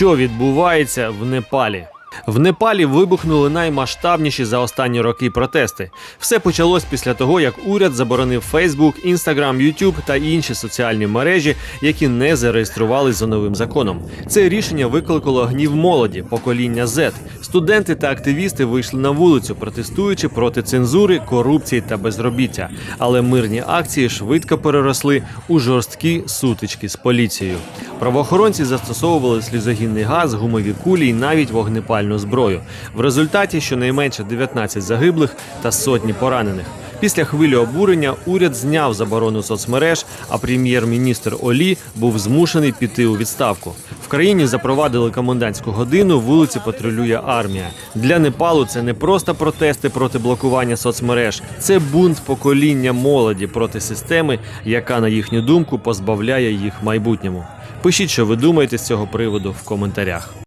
Що відбувається в Непалі? В Непалі вибухнули наймасштабніші за останні роки протести. Все почалось після того, як уряд заборонив Facebook, Instagram, YouTube та інші соціальні мережі, які не зареєструвались за новим законом. Це рішення викликало гнів молоді, покоління Z. Студенти та активісти вийшли на вулицю, протестуючи проти цензури, корупції та безробіття. Але мирні акції швидко переросли у жорсткі сутички з поліцією. Правоохоронці застосовували слізогінний газ, гумові кулі і навіть вогнепальну зброю. В результаті щонайменше 19 загиблих та сотні поранених. Після хвилі обурення уряд зняв заборону соцмереж, а прем'єр-міністр Олі був змушений піти у відставку. В країні запровадили комендантську годину. Вулиці патрулює армія. Для Непалу це не просто протести проти блокування соцмереж, це бунт покоління молоді проти системи, яка, на їхню думку, позбавляє їх майбутньому. Пишіть, що ви думаєте з цього приводу в коментарях.